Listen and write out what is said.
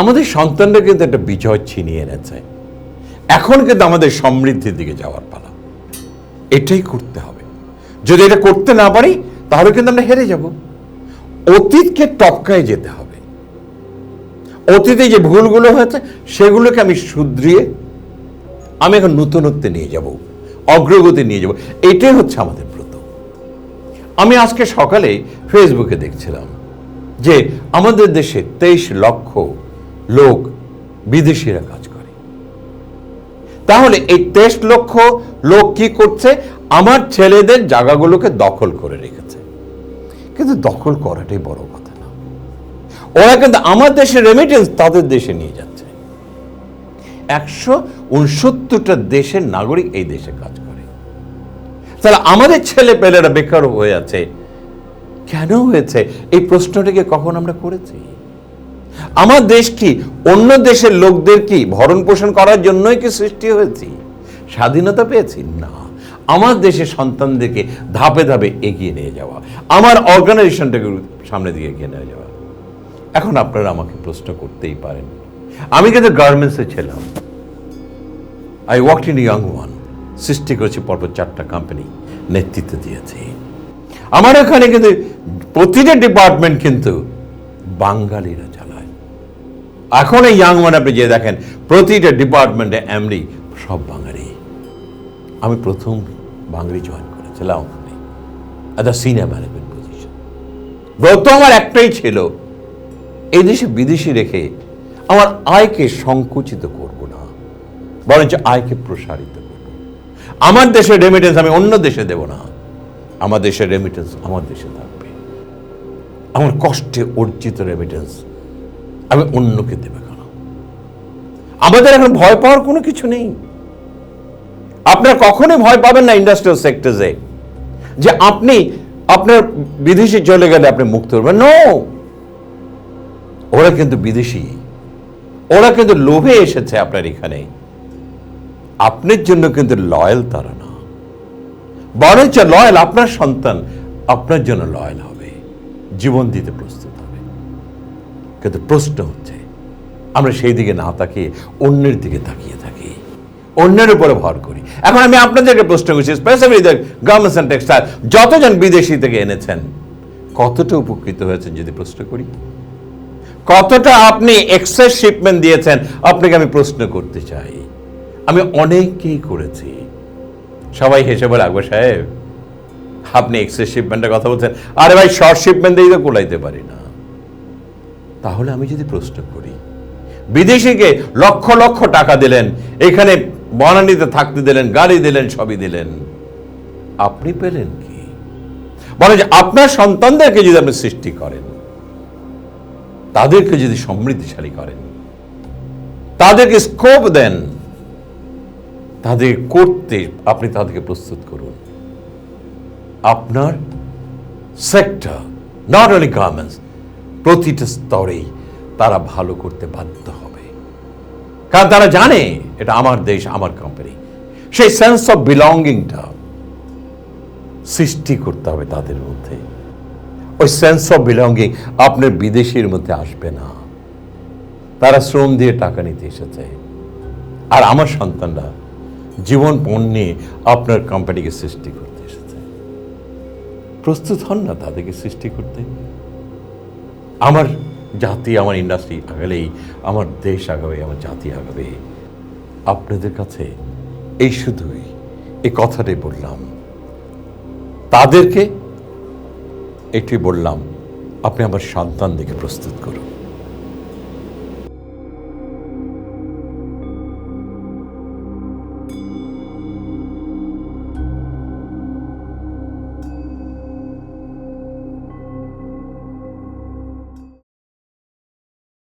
আমাদের সন্তানরা কিন্তু একটা বিজয় ছিনিয়ে এনেছে। এখন কিন্তু আমাদের সমৃদ্ধির দিকে যাওয়ার পালা। এটাই করতে হবে। যদি এটা করতে না পারি, তাহলে কিন্তু আমরা হেরে যাব। অতীতকে টপকায় যেতে হবে। অতীতে যে ভুলগুলো হয়েছে, সেগুলোকে আমি শুধরিয়ে আমি এখন নতুনত্বে নিয়ে যাব, অগ্রগতি নিয়ে যাব। এটাই হচ্ছে আমাদের ব্রত। আমি আজকে সকালে ফেসবুকে দেখছিলাম যে আমাদের দেশে তেইশ লক্ষ লোক বিদেশিরা কাজ করে। তাহলে এই তেইশ লক্ষ লোক কি করছে? আমার ছেলেদের জায়গাগুলোকে দখল করে রেখেছে। কিন্তু দখল করাটাই বড় কথা না। ওরা কিন্তু আমার দেশের রেমিটেন্স তাদের দেশে নিয়ে যাচ্ছে। একশো উনসত্তরটা দেশের নাগরিক এই দেশে কাজ করে। তাহলে আমাদের ছেলে পেলেরা বেকার হয়ে আছে। কেন হয়েছে? এই প্রশ্নটাকে কখন আমরা করেছি? আমার দেশ কি অন্য দেশের লোকদের কি ভরণ পোষণ করার জন্যই কি সৃষ্টি হয়েছি? স্বাধীনতা পেয়েছি? না। আমার দেশের সন্তানদেরকে ধাপে ধাপে এগিয়ে নিয়ে যাওয়া। আমার অর্গানাইজেশনটাকে সামনে দিকে এগিয়ে নিয়ে যাওয়া। এখন আপনারা আমাকে প্রশ্ন করতেই পারেন। আমি কিন্তু গার্মেন্টসে ছিলাম। I work in Young One সৃষ্টি করেছি পরপর চারটা কোম্পানি নেতৃত্ব দিয়েছি। আমার এখানে কিন্তু প্রতিটা ডিপার্টমেন্ট কিন্তু বাঙালিরা এখন এই ইয়াং ওয়ান আপনি যে দেখেন, প্রতিটা ডিপার্টমেন্টে এমডি সব বাঙালি। আমি প্রথম বাঙালি জয়েন করেছিলাম ওখানে as a senior management position ব্রত আমার একটাই ছিল, এই দেশে বিদেশি রেখে আমার আয়কে সংকুচিত করব না, বরঞ্চ আয়কে প্রসারিত করব। আমার দেশের রেমিটেন্স আমি অন্য দেশে দেব না, আমার দেশের রেমিটেন্স আমার দেশে থাকবে। আমার কষ্টে অর্জিত রেমিটেন্স আমি অন্যকে দেবে কেন? আমাদের এখন ভয় পাওয়ার কোনো কিছু নেই। আপনার কখনোই ভয় পাবেন না ইন্ডাস্ট্রিয়াল সেক্টরে যে আপনি, আপনার বিদেশে চলে গেলে আপনি মুক্ত হবেন। নো ওরা কিন্তু বিদেশি। ওরা কিন্তু লোভে এসেছে আপনার এখানে। আপনার জন্য কিন্তু লয়াল তারা না। বরঞ্চ লয়াল আপনার সন্তান আপনার জন্য লয়াল হবে। জীবন দিতে প্রস্তুত। কিন্তু প্রশ্ন হচ্ছে, আমরা সেই দিকে না তাকিয়ে অন্যের দিকে তাকিয়ে থাকি। অন্যের উপরে ভর করি। এখন আমি আপনাদেরকে প্রশ্ন করছি স্পেসিফিক গার্মেন্টস অ্যান্ড টেক্সটাইল যতজন বিদেশি থেকে এনেছেন, কতটা উপকৃত হয়েছেন যদি প্রশ্ন করি? কতটা আপনি এক্সেস শিপমেন্ট দিয়েছেন? আপনাকে আমি প্রশ্ন করতে চাই। আমি অনেককেই করেছি। সবাই হেসে বলে আকবর সাহেব, আপনি এক্সেস শিপমেন্টের কথা বলছেন। আরে ভাই শর্ট শিপমেন্ট দিয়ে তো কোলাইতে পারি না। তাহলে আমি যদি প্রশ্ন করি, বিদেশিকে লক্ষ লক্ষ টাকা দিলেন, এখানে বনানীতে থাকতে দিলেন, গাড়ি দিলেন সবই দিলেন, আপনি পেলেন কি? বলে যে আপনার সন্তানদেরকে যদি আপনি সৃষ্টি করেন, তাদেরকে যদি সমৃদ্ধিশালী করেন, তাদেরকে স্কোপ দেন, তাদের করতে আপনি তাদেরকে প্রস্তুত করুন। আপনার সেক্টর নট অনলি গার্মেন্টস প্রতিটা স্তরেই তারা ভালো করতে বাধ্য হবে। কারণ তারা জানে এটা আমার দেশ, আমার কোম্পানি সেই সেন্স অফ বিলঙ্গিংটা সৃষ্টি করতে হবে তাদের মধ্যে। ওই সেন্স অফ বিলঙ্গিং আপনার বিদেশির মধ্যে আসবে না। তারা শ্রম দিয়ে টাকা নিতে এসেছে। আর আমার সন্তানরা জীবন পণ্যে আপনার কোম্পানিকে সৃষ্টি করতে এসেছে। প্রস্তুত হন না তাদেরকে সৃষ্টি করতে। আমার জাতি, আমার ইন্ডাস্ট্রি আগালেই, আমার দেশ আগাবে, আমার জাতি আগাবে। আপনাদের কাছে এই শুধুই, এই কথাটাই বললাম। তাদেরকে এটি বললাম, আপনি আমার সন্তান দেখে প্রস্তুত করুন।